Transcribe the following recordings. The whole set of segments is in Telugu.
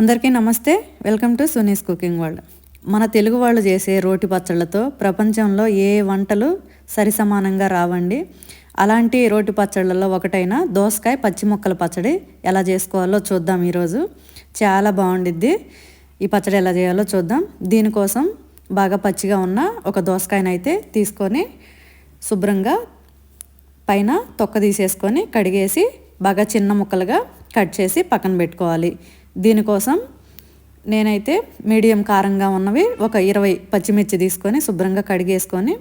అందరికీ నమస్తే. Welcome to Suni's cooking world. మన తెలుగు వాళ్ళు చేసే రోటి పచ్చళ్ళతో ప్రపంచంలో ఏ వంటలు సరిసమానంగా రావండి? అలాంటి రోటి పచ్చళ్ళలో ఒకటైన దోసకాయ పచ్చి ముక్కల పచ్చడి ఎలా చేసుకోవాలో చూద్దాం ఈరోజు. చాలా బాగుండిద్ది. ఈ పచ్చడి ఎలా చేయాలో చూద్దాం. దీనికోసం బాగా పచ్చిగా ఉన్న ఒక దోసకాయనైతే తీసుకొని శుభ్రంగా పైన తొక్క తీసేసుకొని కడిగేసి బాగా చిన్న ముక్కలుగా కట్ చేసి పక్కన పెట్టుకోవాలి. దీనికోసం నేనైతే మీడియం కారంగా ఉన్నవి ఒక ఇరవై పచ్చిమిర్చి తీసుకొని శుభ్రంగా కడిగేసుకొని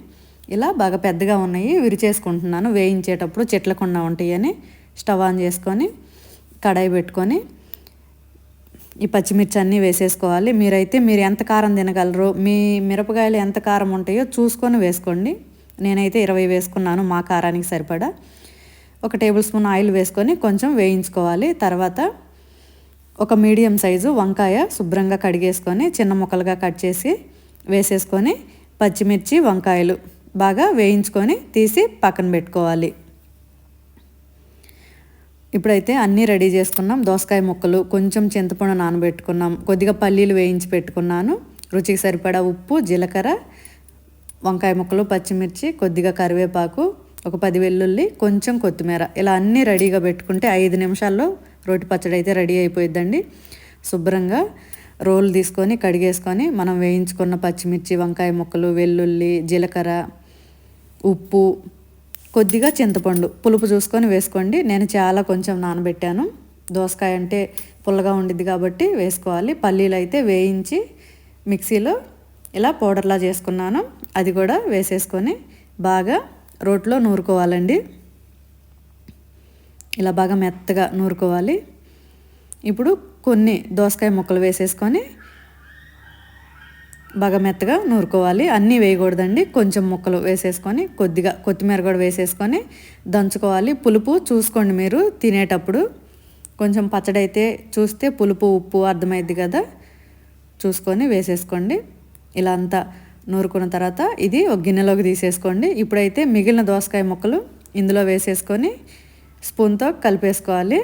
ఇలా బాగా పెద్దగా ఉన్నాయి విరిచేసుకుంటున్నాను వేయించేటప్పుడు చెట్లకుండా ఉంటాయని స్టవ్ ఆన్ చేసుకొని కడాయి పెట్టుకొని ఈ పచ్చిమిర్చి అన్నీ వేసేసుకోవాలి. మీరైతే మీరు ఎంత కారం తినగలరు మీ మిరపకాయలు ఎంత కారం ఉంటాయో చూసుకొని వేసుకోండి. నేనైతే ఇరవై వేసుకున్నాను మా కారానికి సరిపడా. ఒక టేబుల్ స్పూన్ ఆయిల్ వేసుకొని కొంచెం వేయించుకోవాలి. తర్వాత ఒక మీడియం సైజు వంకాయ శుభ్రంగా కడిగేసుకొని చిన్న ముక్కలుగా కట్ చేసి వేసేసుకొని పచ్చిమిర్చి వంకాయలు బాగా వేయించుకొని తీసి పక్కన పెట్టుకోవాలి. ఇప్పుడైతే అన్నీ రెడీ చేసుకున్నాం. దోసకాయ ముక్కలు కొంచెం చింతపండు నానబెట్టుకున్నాం. కొద్దిగా పల్లీలు వేయించి పెట్టుకున్నాను. రుచికి సరిపడా ఉప్పు జీలకర్ర వంకాయ ముక్కలు పచ్చిమిర్చి కొద్దిగా కరివేపాకు ఒక పది వెల్లుల్లి కొంచెం కొత్తిమీర ఇలా అన్నీ రెడీగా పెట్టుకుంటే ఐదు నిమిషాల్లో రోటి పచ్చడి అయితే రెడీ అయిపోయిద్దండి. శుభ్రంగా రోల్ తీసుకొని కడిగేసుకొని మనం వేయించుకున్న పచ్చిమిర్చి వంకాయ ముక్కలు వెల్లుల్లి జీలకర్ర ఉప్పు కొద్దిగా చింతపండు పులుపు చూసుకొని వేసుకోండి. నేను చాలా కొంచెం నానబెట్టాను. దోసకాయ అంటే పుల్లగా ఉండిద్ది కాబట్టి వేసుకోవాలి. పల్లీలు అయితే వేయించి మిక్సీలో ఇలా పౌడర్లా చేసుకున్నాను. అది కూడా వేసేసుకొని బాగా రోట్లో నూరుకోవాలండి. ఇలా బాగా మెత్తగా నూరుకోవాలి. ఇప్పుడు కొన్ని దోసకాయ ముక్కలు వేసేసుకొని బాగా మెత్తగా నూరుకోవాలి. అన్నీ వేయకూడదండి. కొంచెం ముక్కలు వేసేసుకొని కొద్దిగా కొత్తిమీర కూడా వేసేసుకొని దంచుకోవాలి. పులుపు చూసుకోండి మీరు తినేటప్పుడు. కొంచెం పచ్చడి అయితే చూస్తే పులుపు ఉప్పు అర్థమైద్ది కదా. చూసుకొని వేసేసుకోండి. ఇలా అంతా నూరుకున్న తర్వాత ఇది ఒక గిన్నెలోకి తీసేసుకోండి. ఇప్పుడైతే మిగిలిన దోసకాయ ముక్కలు ఇందులో వేసేసుకొని స్పూన్తో కలిపేసుకోవాలి.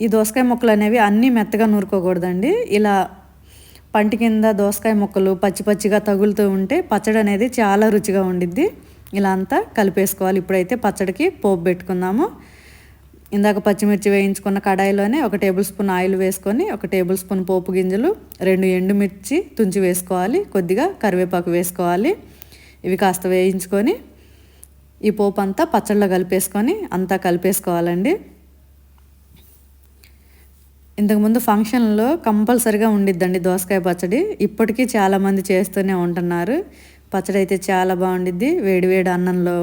ఈ దోసకాయ ముక్కలు అనేవి అన్నీ మెత్తగా నూరుకోకూడదండి. ఇలా పంటి కింద దోసకాయ ముక్కలు పచ్చి పచ్చిగా తగులుతూ ఉంటే పచ్చడి అనేది చాలా రుచిగా ఉండిద్ది. ఇలా అంతా కలిపేసుకోవాలి. ఇప్పుడైతే పచ్చడికి పోపు పెట్టుకుందాము. ఇందాక పచ్చిమిర్చి వేయించుకున్న కడాయిలోనే ఒక టేబుల్ స్పూన్ ఆయిల్ వేసుకొని ఒక టేబుల్ స్పూన్ పోపు గింజలు రెండు ఎండుమిర్చి తుంచి వేసుకోవాలి. కొద్దిగా కరివేపాకు వేసుకోవాలి. ఇవి కాస్త వేయించుకొని ఈ పోపు అంతా పచ్చళ్ళ కలిపేసుకొని అంతా కలిపేసుకోవాలండి. ఇంతకుముందు ఫంక్షన్లో కంపల్సరిగా ఉండిద్దండి దోసకాయ పచ్చడి. ఇప్పటికీ చాలామంది చేస్తూనే ఉంటున్నారు. పచ్చడి అయితే చాలా బాగుండిద్ది. వేడివేడి అన్నంలో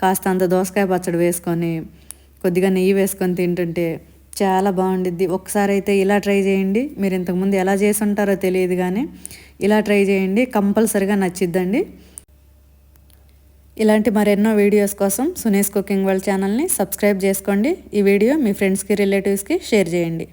కాస్త అంత దోసకాయ పచ్చడి వేసుకొని కొద్దిగా నెయ్యి వేసుకొని తింటుంటే చాలా బాగుండిద్ది. ఒకసారి అయితే ఇలా ట్రై చేయండి. మీరు ఇంతకుముందు ఎలా చేసి ఉంటారో తెలియదు కానీ ఇలా ట్రై చేయండి. కంపల్సరిగా నచ్చిద్దండి. ఇలాంటి మరెన్నో వీడియోస్ కోసం సునీస్ కుకింగ్ వరల్డ్ ఛానల్ని సబ్స్క్రైబ్ చేసుకోండి. ఈ వీడియో మీ ఫ్రెండ్స్కి రిలేటివ్స్కి షేర్ చేయండి.